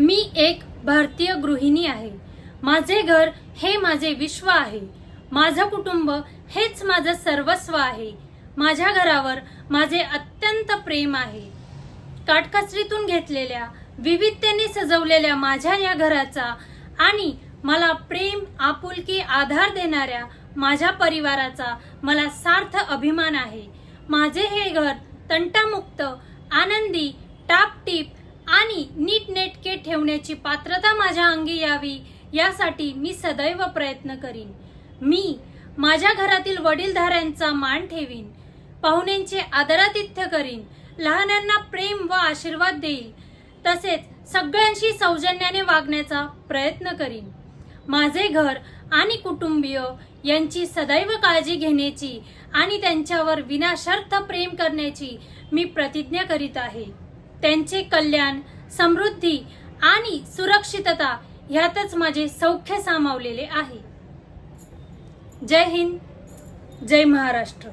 मी एक भारतीय गृहिणी आहे. माझे घर हे माझे विश्व आहे. माझं कुटुंब हेच माझं सर्वस्व आहे. माझ्या घरावर माझे अत्यंत प्रेम आहे. काटकचरीतून घेतलेल्या विविधतेने सजवलेल्या माझ्या या घराचा आणि मला प्रेम आपुलकी आधार देणाऱ्या माझ्या परिवाराचा मला सार्थ अभिमान आहे. माझे हे घर तंटामुक्त आनंदी टापटीप आणि नीटनेटके ठेवण्याची पात्रता माझ्या अंगी यावी यासाठी मी सदैव प्रयत्न करीन. मी माझ्या घरातील वडीलधाऱ्यांचा मान ठेवीन पाहुण्यांचे आदरातिथ्य करीन लहानांना प्रेम व आशीर्वाद देईल तसेच सगळ्यांशी सौजन्याने वागण्याचा प्रयत्न करीन. माझे घर आणि कुटुंबीय यांची सदैव काळजी घेण्याची आणि त्यांच्यावर विनाशर्थ प्रेम करण्याची मी प्रतिज्ञा करीत आहे. त्यांचे कल्याण समृद्धी आणि सुरक्षितता ह्यातच माझे सौख्य सामावलेले आहे. जय हिंद जय महाराष्ट्र.